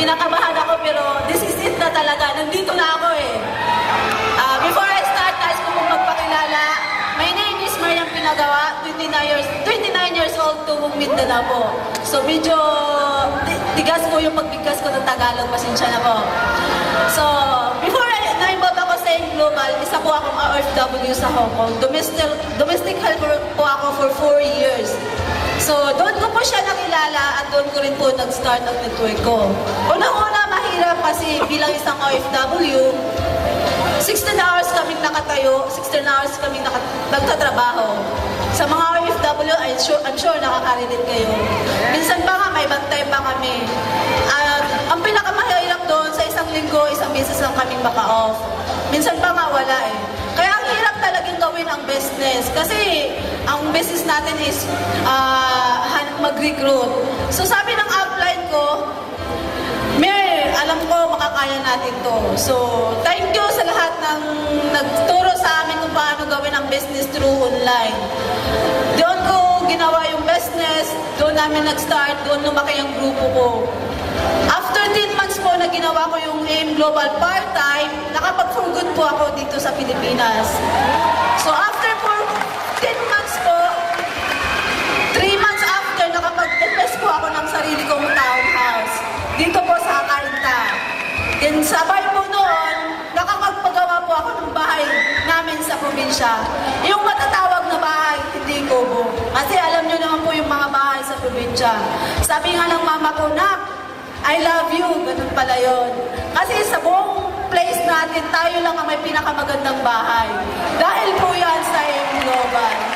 kinakabahan ako pero this is it na talaga. Nandito na ako eh. Ah, before I start, nais ko pong magpakilala. My name is Mariam Pinagawa, 29 years, 29 years old to Mindanao po. So medyo ti- tigas po yung pagbigkas ko ng Tagalog, pasensya na po. So, before I, na-involve ako sa Global, isa po akong OFW sa Hong Kong. Domestic, domestic helper po ako for 4 years. So, doon ko po siya nakilala at doon ko rin po nag-start ang network ko. Unang-una, mahirap kasi bilang isang OFW, 16 hours kaming nakatayo, 16 hours kaming nagtatrabaho. Sa mga OFW, I'm sure, I'm sure nakaka-relate kayo. Minsan pa nga, may bantay pa kami. At ang pinakamahirap doon, sa isang linggo, isang beses lang kaming maka-off. Minsan pa nga, wala eh. Kaya ang hirap talagang gawin ang business. Kasi ang business natin is han- mag-recruit. So sabi ng upline ko, Mer, alam ko makakaya natin to. So, thank you sa lahat ng nagturo sa amin kung paano gawin ang business through online. Doon ko ginawa yung business, doon namin nag-start, doon lumaki yung grupo ko. After 10 months po na ginawa ko yung AIM Global part-time, nakapag-for po ako dito sa Pilipinas. So, after for 10 months po, Three months after, nakapag-invest po ako ng sarili kong townhouse. Dito po sa Kainta. Then sabay po noon, nakakapagawa po ako ng bahay namin sa probinsya. Yung matatawag na bahay, hindi kubo. Kasi alam nyo naman po yung mga bahay sa probinsya. Sabi nga ng mama ko, Nak, I love you. Ganun pala yun. Kasi sa buong place natin, tayo lang ang may pinakamagandang bahay. Dahil po yan sa M Global.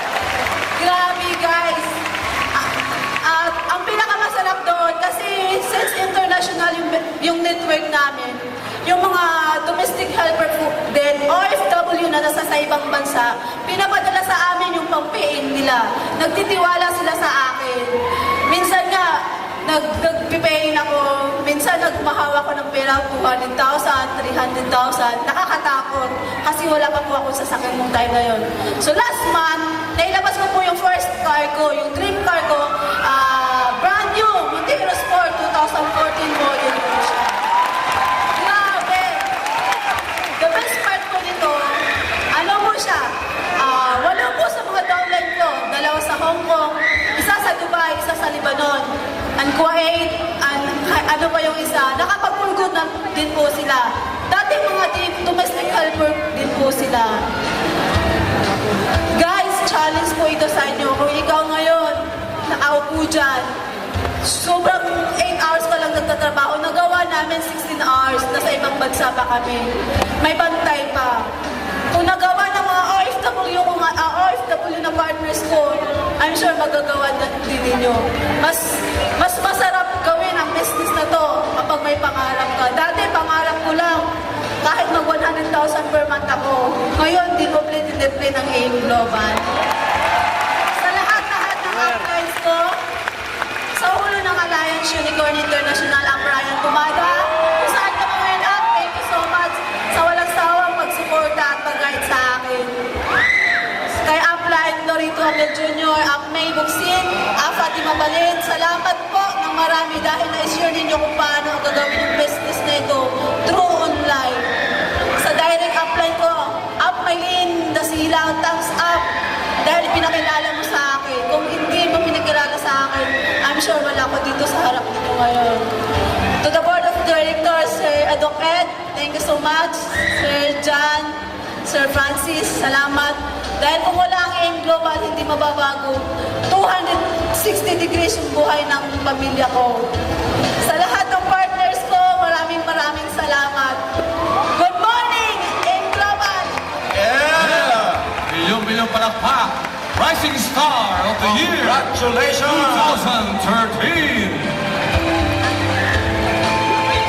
Yung mga domestic helper po din, OFW na nasa sa ibang bansa, pinapadala sa amin yung pang-paying nila. Nagtitiwala sila sa akin. Minsan nga, nag nagpipayin ako, minsan nagmahawa ko ng pera 200,000, 300,000, nakakatakot kasi wala pa po ako sa sakyan nung time na yun. So last month, nailabas ko po yung first car ko, yung dream car ko, ah, brand new, Montero Sport 2014 model po siya. Grabe! The best part po nito, ano po siya, ah, wala po sa mga downline ko, dalawa sa Hong Kong, isa sa Dubai, isa sa Lebanon, and Kuwait, and ano pa yung isa, nakapagpulgod na din po sila. Dati mga domestic helper din po sila. Guys, challenge po ito sa inyo. Kung ikaw ngayon, nakaupo dyan, sobrang 8 hours ka lang nagtatrabaho, nagawa namin 16 hours, nasa ibang bansa pa kami. May bantay pa. Kung nagawa ng mga OFW, kung uh, OFW na partners ko, I'm sure magagawa din ninyo. Mas, mas dinoble ng AIM Global. Sa lahat-lahat ng uplines ko, sa ulo ng Alliance Unicorn International ang Brian Tumada. Kung saan ka mga yun up, thank you so much sa walang sawang pagsuporta at pag-guide sa akin. Kay Upline, Dorito Abel Jr., Up May Buksin, Up Fatima Balin, salamat po ng marami dahil na-share ninyo kung paano ang gagawin yung business na ito through online. I'm sure wala ko dito sa harap nito ngayon. To the Board of Directors, Sir Adok Ed, thank you so much. Sir John, Sir Francis, salamat. Dahil kung wala ang AIM Global, hindi mababago. 260 degrees yung buhay ng pamilya ko. Sa lahat ng partners ko, maraming maraming salamat. Good morning, AIM Global! Yeah! Milyong-milyong palakpak! Rising Star of the Year Congratulations! 2013!